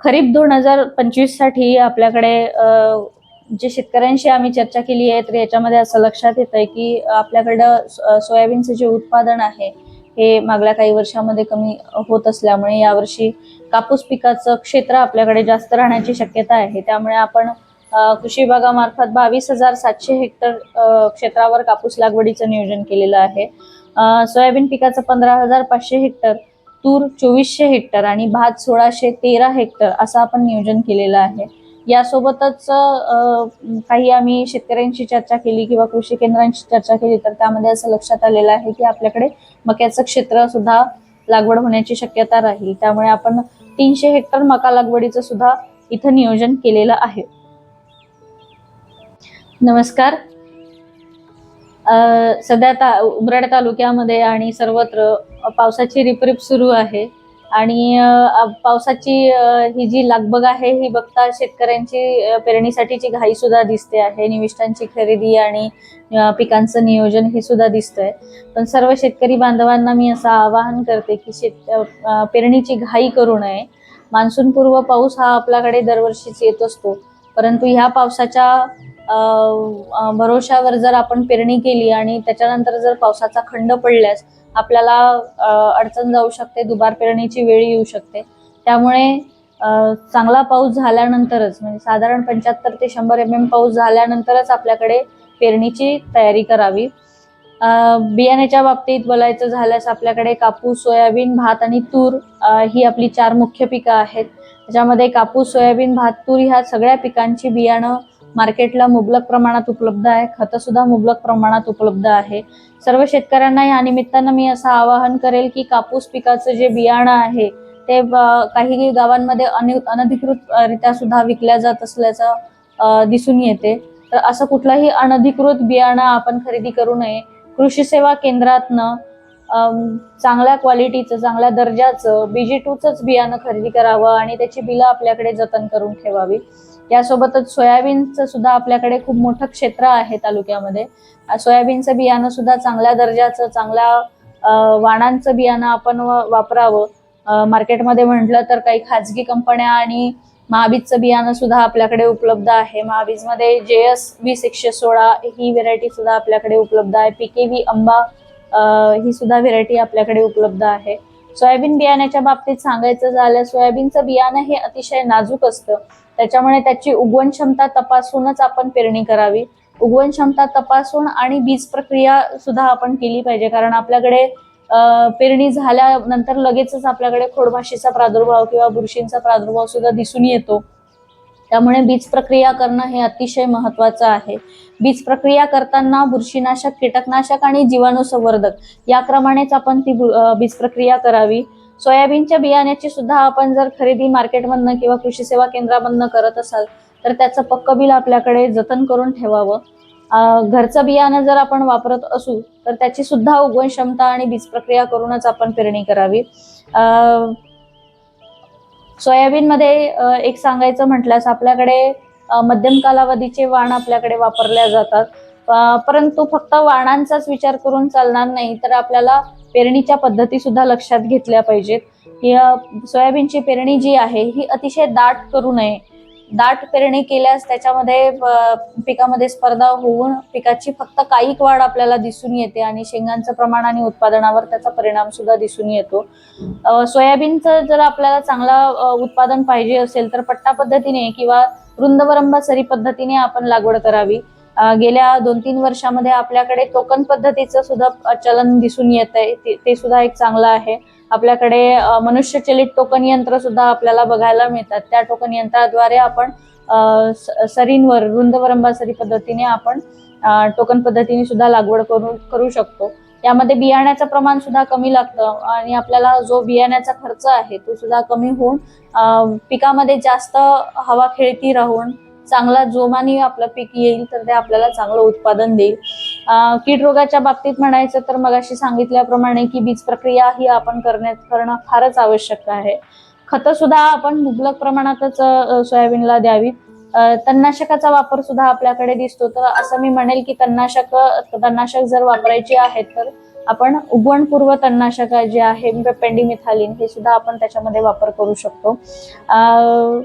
खरीप दोन हजार पंचवीससाठी आपल्याकडे जे शेतकऱ्यांशी आम्ही चर्चा केली आहे तर याच्यामध्ये असं लक्षात येत आहे की आपल्याकडं सोयाबीनचं जे उत्पादन आहे हे मागल्या काही वर्षामध्ये कमी होत असल्यामुळे यावर्षी कापूस पिकाचं क्षेत्र आपल्याकडे जास्त राहण्याची शक्यता आहे. त्यामुळे आपण कृषी विभागामार्फत बावीस हजार सातशे हेक्टर क्षेत्रावर कापूस लागवडीचं नियोजन केलेलं आहे. सोयाबीन पिकाचं पंधरा हजार पाचशे हेक्टर तूर चोवीसशे हेक्टर आणि भात सोळाशे तेरा हेक्टर असं आपण नियोजन केलेलं आहे. यासोबतच काही आम्ही शेतकऱ्यांशी चर्चा केली किंवा कृषी केंद्रांशी चर्चा केली तर त्यामध्ये असं लक्षात आलेलं आहे की आपल्याकडे मक्याचं क्षेत्र सुद्धा लागवड होण्याची शक्यता राहील. त्यामुळे आपण तीनशे हेक्टर मका लागवडीचं सुद्धा इथं नियोजन केलेलं आहे. नमस्कार. सध्या ता उमराड तालुक्यामध्ये आणि सर्वत्र पावसाची रिपरिप सुरू आहे. आणि पावसाची ही जी लागबग आहे ही बघता शेतकऱ्यांची पेरणीसाठीची घाई सुद्धा दिसते आहे. निविष्ठांची खरेदी आणि पिकांचं नियोजन हे सुद्धा दिसतंय. पण सर्व शेतकरी बांधवांना मी असं आवाहन करते की शेत पेरणीची घाई करू नये. मान्सूनपूर्व पाऊस हा आपल्याकडे दरवर्षीच येत असतो. परंतु ह्या पावसाच्या भरोशावर जर आपण पेरणी केली आणि त्याच्यानंतर जर पावसाचा खंड पडल्यास आपल्याला अडचण जाऊ शकते दुबार पेरणीची वेळ येऊ शकते. त्यामुळे चांगला पाऊस झाल्यानंतरच म्हणजे साधारण पंच्याहत्तर ते शंभर एम एम पाऊस झाल्यानंतरच आपल्याकडे पेरणीची तयारी करावी. बियाण्याच्या बाबतीत बोलायचं झाल्यास आपल्याकडे कापूस सोयाबीन भात आणि तूर ही आपली चार मुख्य पिकं आहेत. त्याच्यामध्ये कापूस सोयाबीन भात तूर ह्या सगळ्या पिकांची बियाणं मार्केटला मुबलक प्रमाणात उपलब्ध आहे खतं सुद्धा मुबलक प्रमाणात उपलब्ध आहे. सर्व शेतकऱ्यांना या निमित्तानं मी असं आवाहन करेल की कापूस पिकाचं जे बियाणं आहे ते काही गावांमध्ये अनि अनधिकृतरित्या सुद्धा विकल्या जात असल्याचं दिसून येते. तर असं कुठलंही अनधिकृत बियाणं आपण खरेदी करू नये. कृषी सेवा केंद्रातनं चांगल्या क्वालिटीचं चांगल्या दर्जाचं बीजी टूचंच बियाणं खरेदी करावं आणि त्याची बिलं आपल्याकडे जतन करून ठेवावी. यासोबतच सोयाबीनचं सुद्धा आपल्याकडे खूप मोठं क्षेत्र आहे तालुक्यामध्ये. सोयाबीनचं बियाणं सुद्धा चांगल्या दर्जाचं चांगल्या वाणांचं बियाणं आपण वापरावं. मार्केटमध्ये म्हटलं तर काही खाजगी कंपन्या आणि महाबीजचं बियाणं सुद्धा आपल्याकडे उपलब्ध आहे. महाबीजमध्ये जे एस वीस एकशे सोळा ही व्हेरायटी सुद्धा आपल्याकडे उपलब्ध आहे. पीके व्ही आंबा ही सुद्धा व्हेरायटी आपल्याकडे उपलब्ध आहे. सोयाबीन बियाण्याच्या बाबतीत सांगायचं झालं सोयाबीनचं बियाणं हे अतिशय नाजूक असतं. त्याच्यामुळे त्याची उगवण क्षमता तपासूनच आपण पेरणी करावी. उगवण क्षमता तपासून आणि बीज प्रक्रिया सुद्धा आपण केली पाहिजे. कारण आपल्याकडे पेरणी झाल्यानंतर लगेचच आपल्याकडे खोडभाशीचा प्रादुर्भाव किंवा बुरशींचा प्रादुर्भाव सुद्धा दिसून येतो. त्यामुळे बीज प्रक्रिया करणं हे अतिशय महत्वाचं आहे. बीज प्रक्रिया करताना बुरशीनाशक कीटकनाशक आणि जीवाणू संवर्धक या क्रमानेच आपण ती बीज प्रक्रिया करावी. सोयाबीनच्या बियाण्याची सुद्धा आपण जर खरेदी मार्केटमधनं किंवा कृषी सेवा केंद्रामधनं करत असाल तर त्याचं पक्क बिल आपल्याकडे जतन करून ठेवावं. घरचं बियाणं जर आपण वापरत असू तर त्याची सुद्धा उगवण क्षमता आणि बीज प्रक्रिया करूनच आपण पेरणी करावी. सोयाबीनमध्ये एक सांगायचं म्हटल्यास आपल्याकडे मध्यम कालावधीचे वाण आपल्याकडे वापरल्या जातात. परंतु फक्त वाणांचाच विचार करून चालणार नाही तर आपल्याला पेरणीच्या पद्धती सुद्धा लक्षात घेतल्या पाहिजेत. की सोयाबीनची पेरणी जी आहे ही अतिशय दाट करू नये. दाट पेरणी केल्यास त्याच्यामध्ये पिकामध्ये स्पर्धा होऊन पिकाची फक्त काहीक वाढ आपल्याला दिसून येते आणि शेंगांचं प्रमाण आणि उत्पादनावर त्याचा परिणाम सुद्धा दिसून येतो. सोयाबीनचं जर आपल्याला चांगला उत्पादन पाहिजे असेल तर पट्टा पद्धतीने किंवा रुंदवरंबा सरी पद्धतीने आपण लागवड करावी. गेल्या दोन तीन वर्षामध्ये आपल्याकडे टोकन पद्धतीचं सुद्धा चलन दिसून येत आहे ते- ते सुद्धा एक चांगलं आहे. आपल्याकडे मनुष्यचलित टोकन यंत्र सुद्धा आपल्याला बघायला मिळतात. त्या टोकन यंत्राद्वारे आपण स- सरींवर रुंदवरंबा सरी पद्धतीने आपण टोकन पद्धतीने सुद्धा लागवड करू करू शकतो. यामध्ये बियाण्याचं प्रमाण सुद्धा कमी लागतं आणि आपल्याला जो बियाण्याचा खर्च आहे तो सुद्धा कमी होऊन पिकामध्ये जास्त हवा खेळती राहून चांगला जोमाने आपलं पीक येईल तर ते आपल्याला चांगलं उत्पादन देईल. कीड रोगाच्या बाबतीत म्हणायचं तर मगाशी सांगितल्याप्रमाणे की बीज प्रक्रिया ही आपण करण्यात करणं फारच आवश्यक आहे. खतं सुद्धा आपण मुबलक प्रमाणातच सोयाबीनला द्यावी तणनाशकाचा वापर सुद्धा आपल्याकडे दिसतो. तर असं मी म्हणेल की तणनाशक तणनाशक जर वापरायची आहेत तर आपण उगवणपूर्व तणनाशक जे आहे म्हणजे पेंडिमिथालिन हे सुद्धा आपण त्याच्यामध्ये वापर करू शकतो. अं,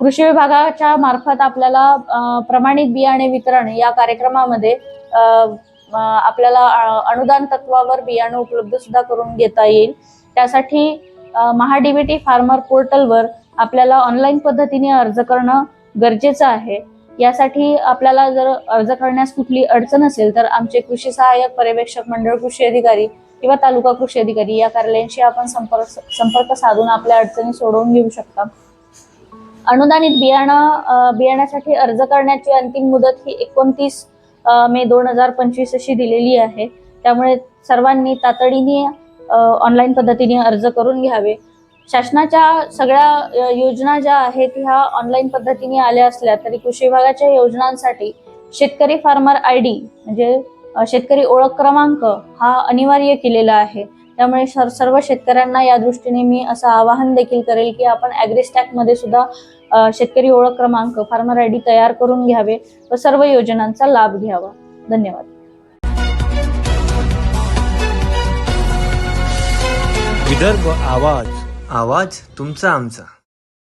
कृषी विभागाच्या मार्फत आपल्याला प्रमाणित बियाणे वितरण या कार्यक्रमामध्ये आपल्याला अनुदान तत्वावर बियाणं उपलब्ध सुद्धा करून घेता येईल. त्यासाठी महाडीबीटी फार्मर पोर्टलवर आपल्याला ऑनलाईन पद्धतीने अर्ज करणं गरजेचं आहे. यासाठी आपल्याला जर अर्ज करण्यास कुठली अडचण असेल तर आमचे कृषी सहाय्यक पर्यवेक्षक मंडळ कृषी अधिकारी किंवा तालुका कृषी अधिकारी या कार्यालयांशी आपण संपर्क संपर्क साधून आपल्या अडचणी सोडवून घेऊ शकता. अनुदानित बियाणं बियाण्यासाठी अर्ज करण्याची अंतिम मुदत ही एकोणतीस मे दोन हजार पंचवीस अशी दिलेली आहे. त्यामुळे सर्वांनी तातडीने ऑनलाईन पद्धतीने अर्ज करून घ्यावे. शासनाच्या सगळ्या योजना ज्या आहेत ह्या ऑनलाईन पद्धतीने आल्या असल्या तरी कृषी विभागाच्या योजनांसाठी शेतकरी फार्मर आय डी म्हणजे शेतकरी ओळख क्रमांक हा अनिवार्य केलेला आहे. त्यामुळे सर सर्व शेतकऱ्यांना या दृष्टीने मी असं आवाहन देखील करेल की आपण ॲग्रिस्टॅकमध्ये सुद्धा शेतकरी ओळख क्रमांक फार्मर आय डी तयार करून घ्यावे व सर्व योजनांचा लाभ घ्यावा. धन्यवाद. विदर्भ आवाज. आवाज तुमचा आमचा.